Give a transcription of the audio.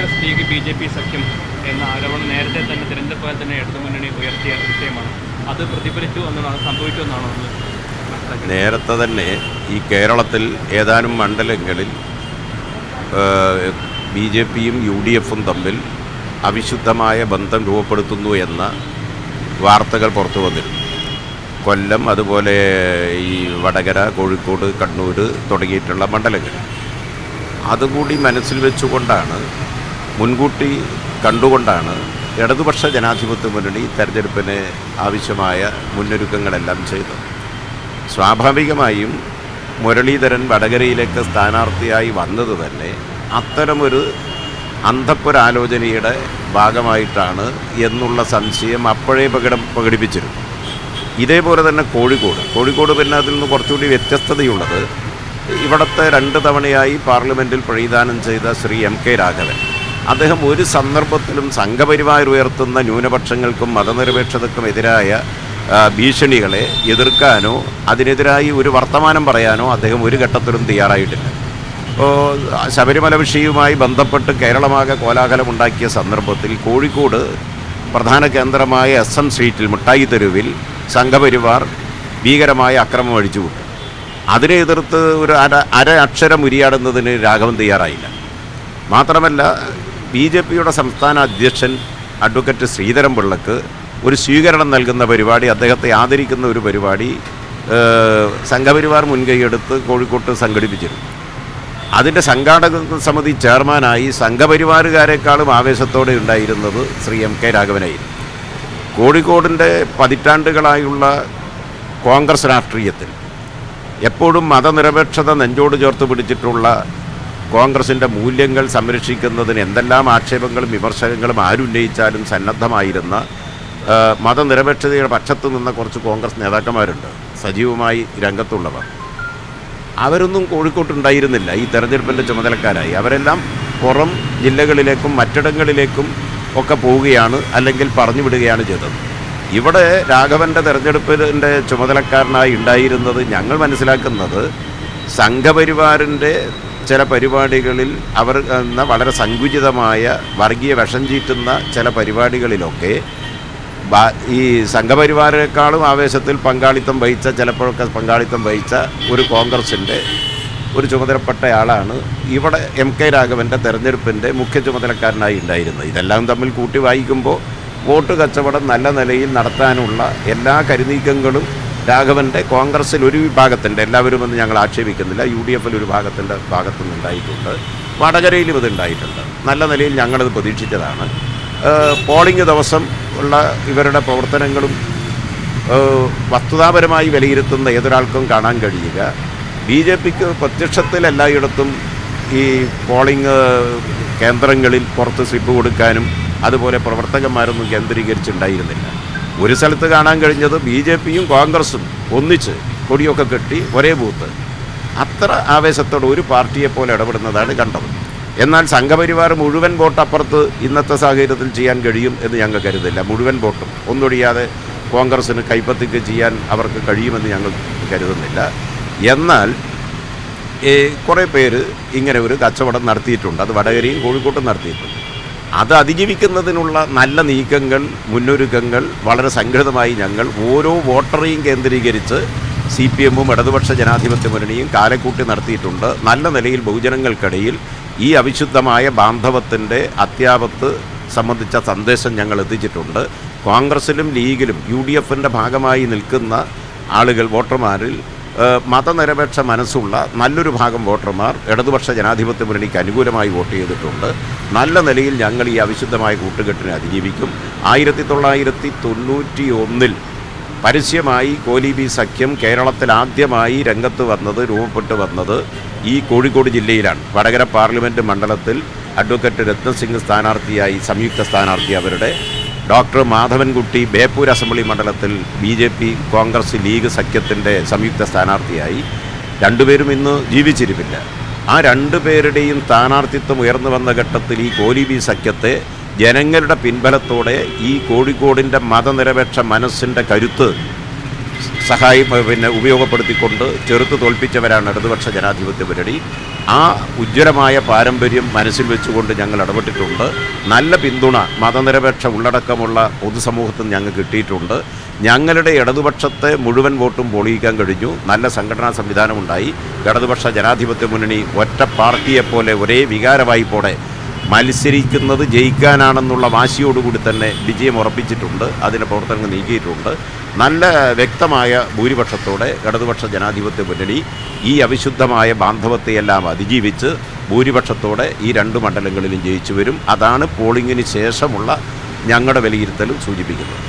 Congress League B J P സഖ്യം എന്ന ആരോപണം നേരത്തെ തന്നെ തിരഞ്ഞെടുപ്പിൽ തന്നെ ഇടതുമുന്നണി ഉയർത്തിയ വിഷയമാണ്. അത് പ്രതിഫലിച്ചു എന്നാണ് സംഭവിച്ചു എന്നാണോ നേരത്തെ തന്നെ ഈ കേരളത്തിൽ ഏതാനും മണ്ഡലങ്ങളിൽ ബി ജെ പിയും യു ഡി എഫും തമ്മിൽ അവിശുദ്ധമായ ബന്ധം രൂപപ്പെടുത്തുന്നു എന്ന വാർത്തകൾ പുറത്തു വന്നിരുന്നു. കൊല്ലം അതുപോലെ ഈ വടകര കോഴിക്കോട് കണ്ണൂർ തുടങ്ങിയിട്ടുള്ള മണ്ഡലങ്ങൾ അതുകൂടി മനസ്സിൽ വെച്ചുകൊണ്ടാണ് മുൻകൂട്ടി കണ്ടുകൊണ്ടാണ് ഇടതുപക്ഷ ജനാധിപത്യ മുന്നണി തെരഞ്ഞെടുപ്പിന് ആവശ്യമായ മുന്നൊരുക്കങ്ങളെല്ലാം ചെയ്തത്. സ്വാഭാവികമായും മുരളീധരൻ വടകരയിലേക്ക് സ്ഥാനാർത്ഥിയായി വന്നത് തന്നെ അത്തരമൊരു അന്ധപ്പൊരാലോചനയുടെ ഭാഗമായിട്ടാണ് എന്നുള്ള സംശയം അപ്പോഴേ പ്രകടം പ്രകടിപ്പിച്ചിരുന്നു ഇതേപോലെ തന്നെ കോഴിക്കോട്. കോഴിക്കോട് പിന്നെ അതിൽ നിന്ന് കുറച്ചുകൂടി വ്യത്യസ്തതയുള്ളത് ഇവിടുത്തെ രണ്ട് തവണയായി പാർലമെന്റിൽ പ്രതിദാനം ചെയ്ത ശ്രീ എം കെ രാഘവൻ. അദ്ദേഹം ഒരു സന്ദർഭത്തിലും സംഘപരിവാർ ഉയർത്തുന്ന ന്യൂനപക്ഷങ്ങൾക്കും മതനിരപേക്ഷതക്കും എതിരായ ഭീഷണികളെ എതിർക്കാനോ അതിനെതിരായി ഒരു വർത്തമാനം പറയാനോ അദ്ദേഹം ഒരു ഘട്ടത്തിലും തയ്യാറായിട്ടില്ല. ഇപ്പോൾ ശബരിമല വിഷയവുമായി ബന്ധപ്പെട്ട് കേരളമാകെ കോലാഹലമുണ്ടാക്കിയ സന്ദർഭത്തിൽ കോഴിക്കോട് പ്രധാന കേന്ദ്രമായ എസ് എം സ്ട്രീറ്റിൽ മിഠായി തെരുവിൽ സംഘപരിവാർ ഭീകരമായ അക്രമം അഴിച്ചുവിട്ടു. അതിനെ എതിർത്ത് ഒരു അര അര അക്ഷരം ഉരിയാടുന്നതിന് രാഘവൻ തയ്യാറായില്ല. മാത്രമല്ല ബി ജെ പിയുടെ സംസ്ഥാന അധ്യക്ഷൻ അഡ്വക്കേറ്റ് ശ്രീധരൻപിള്ളക്ക് ഒരു സ്വീകരണം നൽകുന്ന പരിപാടി അദ്ദേഹത്തെ ആദരിക്കുന്ന ഒരു പരിപാടി സംഘപരിവാർ മുൻകൈയെടുത്ത് കോഴിക്കോട്ട് സംഘടിപ്പിച്ചിരുന്നു. അതിന്റെ സംഘാടക സമിതി ചെയർമാനായി സംഘപരിവാറുകാരെക്കാളും ആവേശത്തോടെ ഉണ്ടായിരുന്നത് ശ്രീ എം കെ രാഘവനായിരുന്നു. കോഴിക്കോടിന്റെ പതിറ്റാണ്ടുകളായുള്ള കോൺഗ്രസ് രാഷ്ട്രീയത്തിൽ എപ്പോഴും മതനിരപേക്ഷത നെഞ്ചോട് ചേർത്ത് പിടിച്ചിട്ടുള്ള കോൺഗ്രസിന്റെ മൂല്യങ്ങൾ സംരക്ഷിക്കുന്നതിന് എന്തെല്ലാം ആക്ഷേപങ്ങളും വിമർശനങ്ങളും ആരുന്നയിച്ചാലും സന്നദ്ധമായിരുന്ന മതനിരപേക്ഷതയുടെ പക്ഷത്ത് നിന്ന കുറച്ച് കോൺഗ്രസ് നേതാക്കന്മാരുണ്ട്. സജീവമായി രംഗത്തുള്ളവർ. അവരൊന്നും കോഴിക്കോട്ടുണ്ടായിരുന്നില്ല ഈ തെരഞ്ഞെടുപ്പിന്റെ ചുമതലക്കാരായി. അവരെല്ലാം പുറം ജില്ലകളിലേക്കും മറ്റിടങ്ങളിലേക്കും ഒക്കെ പോവുകയാണ് അല്ലെങ്കിൽ പറഞ്ഞു വിടുകയാണ് ചെയ്തത്. ഇവിടെ രാഘവന്റെ തെരഞ്ഞെടുപ്പിന്റെ ചുമതലക്കാരനായി ഉണ്ടായിരുന്നത് ഞങ്ങൾ മനസ്സിലാക്കുന്നത് സംഘപരിവാറിന്റെ ചില പരിപാടികളിൽ അവർ എന്ന വളരെ സങ്കുചിതമായ വർഗീയ വിഷം ചീറ്റുന്ന ചില പരിപാടികളിലൊക്കെ ഈ സംഘപരിവാരേക്കാളും ആവേശത്തിൽ പങ്കാളിത്തം വഹിച്ച ചിലപ്പോഴൊക്കെ പങ്കാളിത്തം വഹിച്ച ഒരു കോൺഗ്രസിന്റെ ഒരു ചുമതലപ്പെട്ടയാളാണ് ഇവിടെ എം കെ രാഘവന്റെ തെരഞ്ഞെടുപ്പിന്റെ മുഖ്യ ചുമതലക്കാരനായി ഉണ്ടായിരുന്നത്. ഇതെല്ലാം തമ്മിൽ കൂട്ടി വായിക്കുമ്പോൾ വോട്ട് കച്ചവടം നല്ല നിലയിൽ നടത്താനുള്ള എല്ലാ കരുനീക്കങ്ങളും രാഘവന്റെ കോൺഗ്രസ്സിൽ ഒരു വിഭാഗത്തിന്റെ എല്ലാവരും എന്ന് ഞങ്ങൾ ആക്ഷേപിക്കുന്നില്ല. യു ഡി എഫിൽ ഒരു ഭാഗത്തിന്റെ ഭാഗത്തു നിന്നുണ്ടായിട്ടുണ്ട് വടകരയിലും ഇത് ഉണ്ടായിട്ടുണ്ട്. നല്ല നിലയിൽ ഞങ്ങളത് പ്രതീക്ഷിച്ചതാണ്. പോളിംഗ് ദിവസം ഉള്ള ഇവരുടെ പ്രവർത്തനങ്ങളും വസ്തുതാപരമായി വിലയിരുത്തുന്ന ഏതൊരാൾക്കും കാണാൻ കഴിയുക ബി ജെ പിക്ക് പ്രത്യക്ഷത്തിൽ എല്ലായിടത്തും ഈ പോളിംഗ് കേന്ദ്രങ്ങളിൽ പുറത്ത് സ്ലിപ്പ് കൊടുക്കാനും അതുപോലെ പ്രവർത്തകന്മാരൊന്നും കേന്ദ്രീകരിച്ചുണ്ടായിരുന്നില്ല ഒരു സ്ഥലത്ത് കാണാൻ കഴിഞ്ഞത് ബി ജെ പിയും കോൺഗ്രസും ഒന്നിച്ച് കൊടിയൊക്കെ കെട്ടി ഒരേ ബൂത്ത്. അത്ര ആവേശത്തോടെ ഒരു പാർട്ടിയെപ്പോലെ ഇടപെടുന്നതാണ് കണ്ടത്. എന്നാൽ സംഘപരിവാർ മുഴുവൻ വോട്ട് അപ്പുറത്ത് ഇന്നത്തെ സാഹചര്യത്തിൽ ചെയ്യാൻ കഴിയും എന്ന് ഞങ്ങൾ കരുതില്ല. മുഴുവൻ വോട്ടും ഒന്നൊഴിയാതെ കോൺഗ്രസ്സിന് കൈപ്പത്തിക്ക് ചെയ്യാൻ അവർക്ക് കഴിയുമെന്ന് ഞങ്ങൾ കരുതുന്നില്ല. എന്നാൽ കുറേ പേര് ഇങ്ങനെ ഒരു കച്ചവടം നടത്തിയിട്ടുണ്ട്. അത് വടകരയും കോഴിക്കോട്ടും നടത്തിയിട്ടുണ്ട്. അത് അതിജീവിക്കുന്നതിനുള്ള നല്ല നീക്കങ്ങൾ മുന്നൊരുക്കങ്ങൾ വളരെ സംഘടിതമായി ഞങ്ങൾ ഓരോ വോട്ടറെയും കേന്ദ്രീകരിച്ച് സി പി എമ്മും ഇടതുപക്ഷ ജനാധിപത്യ മുന്നണിയും കാലക്കൂട്ടി നടത്തിയിട്ടുണ്ട്. നല്ല നിലയിൽ ബഹുജനങ്ങൾക്കിടയിൽ ഈ അവിശുദ്ധമായ ബാന്ധവത്തിന്റെ അത്യാപത്ത് സംബന്ധിച്ച സന്ദേശം ഞങ്ങൾ എത്തിച്ചിട്ടുണ്ട്. കോൺഗ്രസിലും ലീഗിലും യു ഡി എഫിന്റെ ഭാഗമായി നിൽക്കുന്ന ആളുകൾ വോട്ടർമാരിൽ മതനിരപേക്ഷ മനസ്സുള്ള നല്ലൊരു ഭാഗം വോട്ടർമാർ ഇടതുപക്ഷ ജനാധിപത്യ മുന്നണിക്ക് അനുകൂലമായി വോട്ട് ചെയ്തിട്ടുണ്ട്. നല്ല നിലയിൽ ഞങ്ങൾ ഈ അവിശുദ്ധമായ കൂട്ടുകെട്ടിനെ അതിജീവിക്കും. ആയിരത്തി തൊള്ളായിരത്തി തൊണ്ണൂറ്റി ഒന്നിൽ പരസ്യമായി കോലിബി സഖ്യം കേരളത്തിൽ ആദ്യമായി രംഗത്ത് വന്നത് രൂപപ്പെട്ട് വന്നത് ഈ കോഴിക്കോട് ജില്ലയിലാണ്. വടകര പാർലമെന്റ് മണ്ഡലത്തിൽ അഡ്വക്കേറ്റ് രത്നസിംഗ് സ്ഥാനാർത്ഥിയായി സംയുക്ത സ്ഥാനാർത്ഥി അവരുടെ ഡോക്ടർ മാധവൻകുട്ടി ബേപ്പൂർ അസംബ്ലി മണ്ഡലത്തിൽ B J P Congress League സഖ്യത്തിന്റെ സംയുക്ത സ്ഥാനാർത്ഥിയായി. രണ്ടുപേരും ഇന്ന് ജീവിച്ചിരിപ്പില്ല. ആ രണ്ടുപേരുടെയും സ്ഥാനാർത്ഥിത്വം ഉയർന്നു വന്ന ഘട്ടത്തിൽ ഈ കോലി ബി സഖ്യത്തെ ജനങ്ങളുടെ പിൻബലത്തോടെ ഈ കോഴിക്കോടിന്റെ മതനിരപേക്ഷ മനസ്സിന്റെ കരുത്ത് സഹായം പിന്നെ ഉപയോഗപ്പെടുത്തിക്കൊണ്ട് ചെറുത്ത് തോൽപ്പിച്ചവരാണ് ഇടതുപക്ഷ ജനാധിപത്യ മുന്നണി ആ ഉജ്ജ്വലമായ പാരമ്പര്യം മനസ്സിൽ വെച്ചുകൊണ്ട് ഞങ്ങൾ ഇടപെട്ടിട്ടുണ്ട്. നല്ല പിന്തുണ മതനിരപേക്ഷ ഉള്ളടക്കമുള്ള പൊതുസമൂഹത്തിൽ ഞങ്ങൾ കിട്ടിയിട്ടുണ്ട്. ഞങ്ങളുടെ ഇടതുപക്ഷത്തെ മുഴുവൻ വോട്ടും പൊളിയിക്കാൻ കഴിഞ്ഞു. നല്ല സംഘടനാ സംവിധാനമുണ്ടായി. ഇടതുപക്ഷ ജനാധിപത്യ മുന്നണി ഒറ്റ പാർട്ടിയെപ്പോലെ ഒരേ വികാരവായ്പോടെ മത്സരിക്കുന്നത് ജയിക്കാനാണെന്നുള്ള വാശിയോടുകൂടി തന്നെ വിജയം ഉറപ്പിച്ചിട്ടുണ്ട് അതിന്റെ പ്രവർത്തനങ്ങൾ നീക്കിയിട്ടുണ്ട്. നല്ല വ്യക്തമായ ഭൂരിപക്ഷത്തോടെ ഇടതുപക്ഷ ജനാധിപത്യ മുന്നണി ഈ അവിശുദ്ധമായ ബാന്ധവത്തെയെല്ലാം അതിജീവിച്ച് ഭൂരിപക്ഷത്തോടെ ഈ രണ്ട് മണ്ഡലങ്ങളിലും ജയിച്ചു വരും. അതാണ് പോളിംഗിന് ശേഷമുള്ള ഞങ്ങളുടെ വിലയിരുത്തലും സൂചിപ്പിക്കുന്നത്.